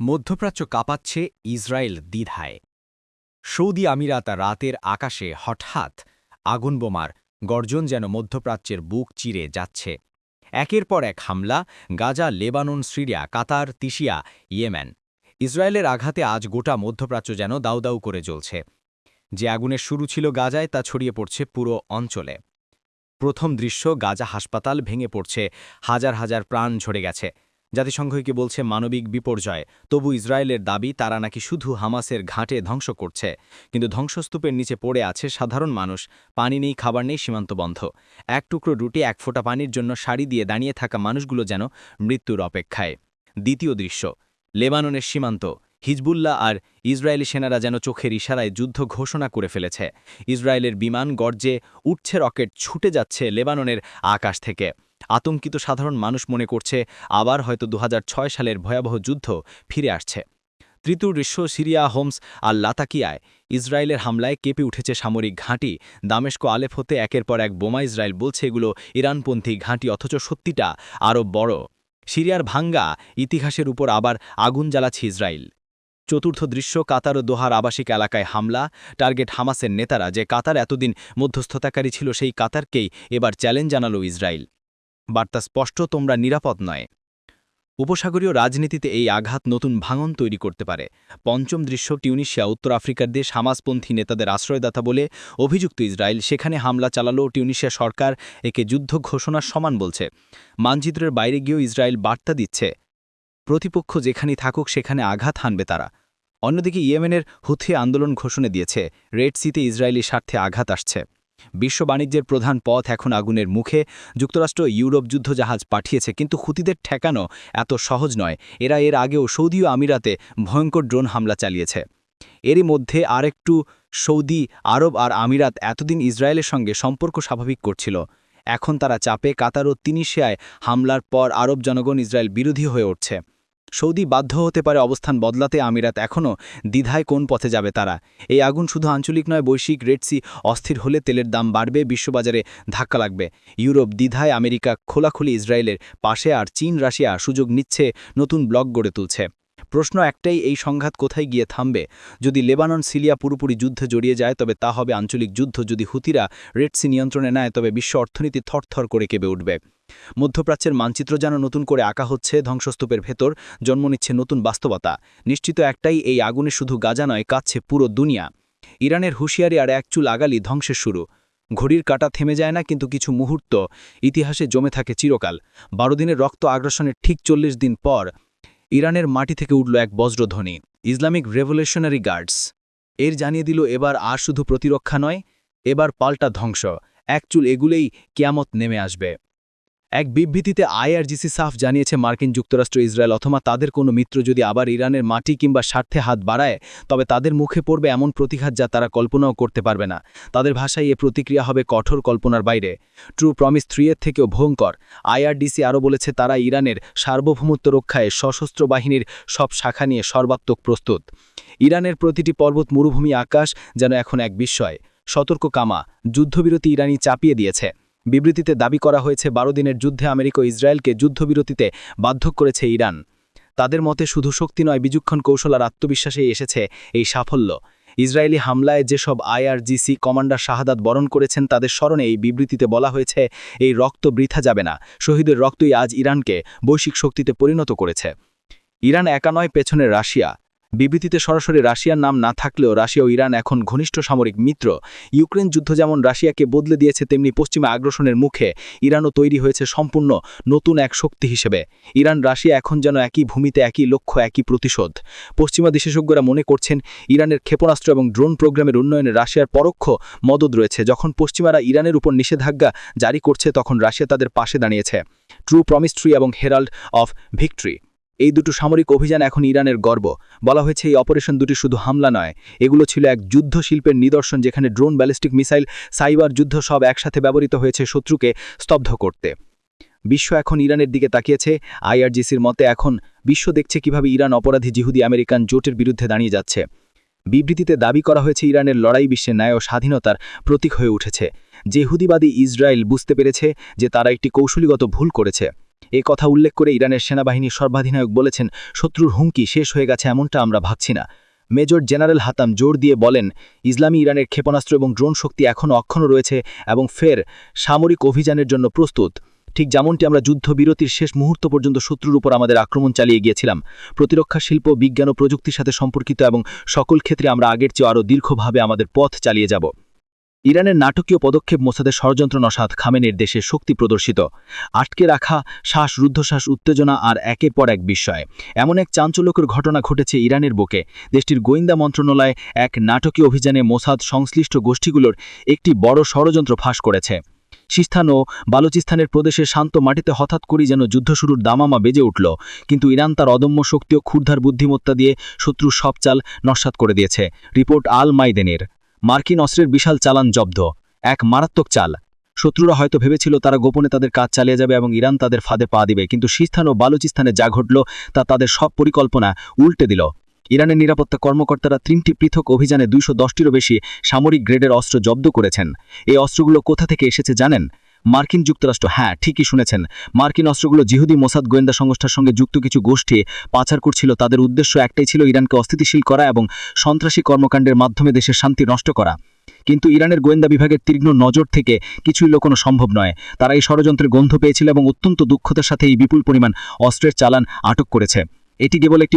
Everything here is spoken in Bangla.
মধ্যপ্রাচ্য কাঁপাচ্ছে ইসরায়েল দ্বিধায়। সৌদি আমিরাত রাতের আকাশে হঠাৎ আগুন বোমার গর্জন যেন মধ্যপ্রাচ্যের বুক চিরে যাচ্ছে। একের পর এক হামলা, গাজা, লেবানন, সিরিয়া, কাতার তিসিয়া ইয়েমেন। ইসরায়েলের আঘাতে আজ গোটা মধ্যপ্রাচ্য যেন দাউ দাউ করে জ্বলছে। যে আগুনের শুরু ছিল গাজায়, তা ছড়িয়ে পড়ছে পুরো অঞ্চলে। প্রথম দৃশ্য, গাজা হাসপাতাল ভেঙে পড়ছে, হাজার হাজার প্রাণ ঝরে গেছে। জাতিসংঘকে বলছে মানবিক বিপর্যয়? তবু ইসরায়েলের দাবি, তারা নাকি শুধু হামাসের ঘাটে ধ্বংস করছে। কিন্তু ধ্বংসস্তূপের নিচে পড়ে আছে সাধারণ মানুষ। পানি নেই, খাবার নেই, সীমান্ত বন্ধ। এক টুকরো রুটি, এক ফোঁটা পানির জন্য শাড়ি দিয়ে দাঁড়িয়ে থাকা মানুষগুলো যেন মৃত্যুর অপেক্ষায়। দ্বিতীয় দৃশ্য, লেবাননের সীমান্ত। হিজবুল্লাহ আর ইসরায়েলি সেনারা যেন চোখের ইশারায় যুদ্ধ ঘোষণা করে ফেলেছে। ইসরায়েলের বিমান গর্জে উঠছে রকেট, ছুটে যাচ্ছে লেবাননের আকাশ থেকে। আতঙ্কিত সাধারণ মানুষ মনে করছে আবার হয়তো দু হাজার ছয় সালের ভয়াবহ যুদ্ধ ফিরে আসছে। তৃতীয় দৃশ্য সিরিয়া, হোমস আর লাতাকিয়ায় ইসরায়েলের হামলায় কেঁপে উঠেছে সামরিক ঘাঁটি। দামেস্ক আলেফ হতে একের পর এক বোমা ইসরায়েল বলছে এগুলো ইরানপন্থী ঘাঁটি, অথচ সত্যিটা আরও বড়। সিরিয়ার ভাঙ্গা ইতিহাসের উপর আবার আগুন জ্বালাচ্ছে ইসরায়েল। চতুর্থ দৃশ্য, কাতার ও দোহার আবাসিক এলাকায় হামলা। টার্গেট হামাসের নেতারা যে কাতার এতদিন মধ্যস্থতাকারী ছিল, সেই কাতারকেই এবার চ্যালেঞ্জ জানালো ইসরায়েল। বার্তা স্পষ্ট, তোমরা নিরাপদ নয়। উপসাগরীয় রাজনীতিতে এই আঘাত নতুন ভাঙন তৈরি করতে পারে। পঞ্চম দৃশ্য, টিউনিশিয়া, উত্তর আফ্রিকার দেশ, হামাসপন্থী নেতাদের আশ্রয়দাতা বলে অভিযুক্ত ইসরায়েল। সেখানে হামলা চালালো টিউনিশিয়া সরকার, একে যুদ্ধ ঘোষণার সমান বলছে। মানচিত্রের বাইরে গিয়েও ইসরায়েল বার্তা দিচ্ছে। প্রতিপক্ষ যেখানেই থাকুক, সেখানে আঘাত হানবে তারা। অন্যদিকে ইয়েমেনের হুথি আন্দোলন ঘোষণা দিয়েছে। রেড সিতে ইসরায়েলি স্বার্থে আঘাত আসছে। বিশ্ব বাণিজ্যের প্রধান পথ এখন আগুনের মুখে। যুক্তরাষ্ট্র ইউরোপ যুদ্ধজাহাজ পাঠিয়েছে, কিন্তু হুতিদের ঠেকানো এত সহজ নয়। এরা এর আগেও সৌদি আমিরাতে ভয়ঙ্কর ড্রোন হামলা চালিয়েছে। এরই মধ্যে আরেকটু সৌদি আরব আর আমিরাত এতদিন ইসরায়েলের সঙ্গে সম্পর্ক স্বাভাবিক করছিল। এখন তারা চাপে কাতার ও তিনিশিয়ায় হামলার পর আরব জনগণ ইসরায়েল বিরোধী হয়ে উঠছে। সৌদি বাধ্য হতে পারে অবস্থান বদলাতে আমিরাত এখনও দ্বিধায় কোন পথে যাবে তারা? এই আগুন শুধু আঞ্চলিক নয়, বৈশ্বিক রেডসি অস্থির হলে তেলের দাম বাড়বে, বিশ্ববাজারে ধাক্কা লাগবে। ইউরোপ দ্বিধায় আমেরিকা খোলাখুলি ইসরায়েলের পাশে, আর চীন, রাশিয়া সুযোগ নিচ্ছে নতুন ব্লক গড়ে তুলছে। প্রশ্ন একটাই, এই সংঘাত কোথায় গিয়ে থামবে? যদি লেবানন সিলিয়া পুরোপুরি যুদ্ধে জড়িয়ে যায়, তবে তা হবে আঞ্চলিক যুদ্ধ। যদি হুতিরা রেডসি নিয়ন্ত্রণে নেয়, তবে বিশ্ব অর্থনীতি থরথর করে কেঁপে উঠবে। মধ্যপ্রাচ্যের মানচিত্র যেন নতুন করে আঁকা হচ্ছে ধ্বংসস্তূপের ভেতর, জন্ম নিচ্ছে নতুন বাস্তবতা। নিশ্চিত একটাই, এই আগুনে শুধু গাজা নয় কাচ্ছে পুরো দুনিয়া। ইরানের হুঁশিয়ারি আর এক চুল আগালি ধ্বংসের শুরু। ঘড়ির কাটা থেমে যায় না, কিন্তু কিছু মুহূর্ত ইতিহাসে জমে থাকে চিরকাল। বারো দিনের রক্ত আগ্রাসনের ঠিক চল্লিশ দিন পর ইরানের মাটি থেকে উঠল এক বজ্রধ্বনি। Islamic revolutionary guards. এর জানিয়ে দিল, এবার আর শুধু প্রতিরক্ষা নয়, এবার পাল্টা ধ্বংস। এক চুল এগুলেই কিয়ামত নেমে আসবে। এক বিবৃতিতে আইআরজিসি সাফ জানিয়েছে মার্কিন যুক্তরাষ্ট্র, ইসরায়েল অথবা তাদের কোনো মিত্র যদি আবার ইরানের মাটি কিংবা স্বার্থে হাত বাড়ায়, তবে তাদের মুখে পড়বে এমন প্রতিঘাত যা তারা কল্পনাও করতে পারবে না। তাদের ভাষায় এ প্রতিক্রিয়া হবে কঠোর কল্পনার বাইরে। ট্রু প্রমিস থ্রিয়ের থেকেও ভয়ঙ্কর। আইআরডিসি আরও বলেছে, তারা ইরানের সার্বভৌমত্ব রক্ষায় সশস্ত্র বাহিনীর সব শাখা নিয়ে সর্বাত্মক প্রস্তুত। ইরানের প্রতিটি পর্বত মরুভূমি আকাশ যেন এখন এক বিস্ময়। সতর্ক কামা, যুদ্ধবিরতি ইরানি চাপিয়ে দিয়েছে। বিবৃতিতে দাবি করা হয়েছে, বারো দিনের যুদ্ধে আমেরিকা ইসরায়েলকে যুদ্ধবিরতিতে বাধ্য করেছে ইরান। তাদের মতে শুধু শক্তি নয়, বিচক্ষণ কৌশল আর আত্মবিশ্বাসেই এসেছে এই সাফল্য। ইসরায়েলি হামলায় যেসব আইআরজিসি কমান্ডার শাহাদাত বরণ করেছেন, তাদের স্মরণে এই বিবৃতিতে বলা হয়েছে, এই রক্ত বৃথা যাবে না, শহীদের রক্তই আজ ইরানকে বৈশ্বিক শক্তিতে পরিণত করেছে। ইরান একা নয় পেছনে রাশিয়া। বিবৃতিতে সরাসরি রাশিয়ার নাম না থাকলেও রাশিয়া ও ইরান এখন ঘনিষ্ঠ সামরিক মিত্র। ইউক্রেন যুদ্ধ যেমন রাশিয়াকে বদলে দিয়েছে, তেমনি পশ্চিমা আগ্রাসনের মুখে ইরানও তৈরি হয়েছে সম্পূর্ণ নতুন এক শক্তি হিসেবে। ইরান, রাশিয়া এখন যেন একই ভূমিতে, একই লক্ষ্য, একই প্রতিশোধ। পশ্চিমা বিশেষজ্ঞরা মনে করছেন, ইরানের ক্ষেপণাস্ত্র এবং ড্রোন প্রোগ্রামের উন্নয়নে রাশিয়ার পরোক্ষ মদত রয়েছে। যখন পশ্চিমারা ইরানের উপর নিষেধাজ্ঞা জারি করছে, তখন রাশিয়া তাদের পাশে দাঁড়িয়েছে। ট্রু প্রমিস্ট্রি এবং হেরাল্ড অফ ভিক্টরি। এই দুটো সামরিক অভিযান এখন ইরানের গর্ব। বলা হয়েছে এই অপারেশন দুটি শুধু হামলা নয়, এগুলো ছিল এক যুদ্ধ শিল্পের নিদর্শন যেখানে ড্রোন, ব্যালিস্টিক মিসাইল, সাইবার যুদ্ধ সব একসাথে ব্যবহৃত হয়েছে শত্রুকে স্তব্ধ করতে। বিশ্ব এখন ইরানের দিকে তাকিয়েছে, আইআরজিসির মতে এখন বিশ্ব দেখছে কীভাবে ইরান অপরাধী জিহুদি আমেরিকান জোটের বিরুদ্ধে দাঁড়িয়ে যাচ্ছে। বিবৃতিতে দাবি করা হয়েছে ইরানের লড়াই বিশ্বে ন্যায় ও স্বাধীনতার প্রতীক হয়ে উঠেছে। জেহুদিবাদী ইসরায়েল বুঝতে পেরেছে যে তারা একটি কৌশলীগত ভুল করেছে। এ কথা উল্লেখ করে ইরানের সেনাবাহিনীর সর্বাধিনায়ক বলেছেন, শত্রুর হুমকি শেষ হয়ে গেছে এমনটা আমরা ভাবছি না। মেজর জেনারেল হাতাম জোর দিয়ে বলেন, ইসলামী ইরানের ক্ষেপণাস্ত্র এবং ড্রোন শক্তি এখনও অক্ষুণ্ণ রয়েছে এবং ফের সামরিক অভিযানের জন্য প্রস্তুত। ঠিক যেমনটি আমরা যুদ্ধবিরতির শেষ মুহূর্ত পর্যন্ত শত্রুর উপর আমাদের আক্রমণ চালিয়ে গিয়েছিলাম। প্রতিরক্ষা, শিল্প, বিজ্ঞান ও প্রযুক্তির সাথে সম্পর্কিত এবং সকল ক্ষেত্রে আমরা আগের চেয়ে আরও দীর্ঘভাবে আমাদের পথ চালিয়ে যাব। ইরানের নাটকীয় পদক্ষেপ মোসাদের ষড়যন্ত্র নসাদ খামেনের দেশে শক্তি প্রদর্শিত। আটকে রাখা শ্বাস, রুদ্ধশ্বাস, উত্তেজনা আর একের পর এক বিস্ময়। এমন এক চাঞ্চল্যকর ঘটনা ঘটেছে ইরানের বুকে। দেশটির গোয়েন্দা মন্ত্রণালয় এক নাটকীয় অভিযানে মোসাদ সংশ্লিষ্ট গোষ্ঠীগুলোর একটি বড় ষড়যন্ত্র ফাঁস করেছে। সিস্থান ও বালুচিস্তানের প্রদেশের শান্ত মাটিতে হঠাৎ করেই যেন যুদ্ধ শুরুর দামামা বেজে উঠল, কিন্তু ইরান তার অদম্য শক্তি ও ক্ষুর্ধার বুদ্ধিমত্তা দিয়ে শত্রুর সব চাল নস্বাত করে দিয়েছে, রিপোর্ট আল মাইদেনের মার্কিন অস্ত্রের বিশাল চালান জব্দ। এক মারাত্মক চাল। শত্রুরা হয়তো ভেবেছিল তারা গোপনে তাদের কাজ চালিয়ে যাবে এবং ইরান তাদের ফাঁদে পা দিবে, কিন্তু সিস্থান ও বালুচিস্তানে যা ঘটল তা তাদের সব পরিকল্পনা উল্টে দিল। ইরানের নিরাপত্তা কর্মকর্তারা তিনটি পৃথক অভিযানে দুইশো দশটিরও বেশি সামরিক গ্রেডের অস্ত্র জব্দ করেছেন। এই অস্ত্রগুলো কোথা থেকে এসেছে জানেন? মার্কিন যুক্তরাষ্ট্র হ্যাঁ ঠিকই শুনেছেন। মার্কিন অস্ত্রগুলো জিহুদি মোসাদ গোয়েন্দা সংস্থার সঙ্গে যুক্ত কিছু গোষ্ঠী পাচার করছিল। তাদের উদ্দেশ্য একটাই ছিল ইরানকে অস্থিতিশীল করা এবং সন্ত্রাসী কর্মকাণ্ডের মাধ্যমে দেশের শান্তি নষ্ট করা। কিন্তু ইরানের গোয়েন্দা বিভাগের তীক্ষ্ণ নজর থেকে কিছুই লোকানো সম্ভব নয়। তারা এই ষড়যন্ত্রের গন্ধ পেয়েছিল এবং অত্যন্ত দুঃখতার সাথে এই বিপুল পরিমাণ অস্ত্রের চালান আটক করেছে। এটি কেবল একটি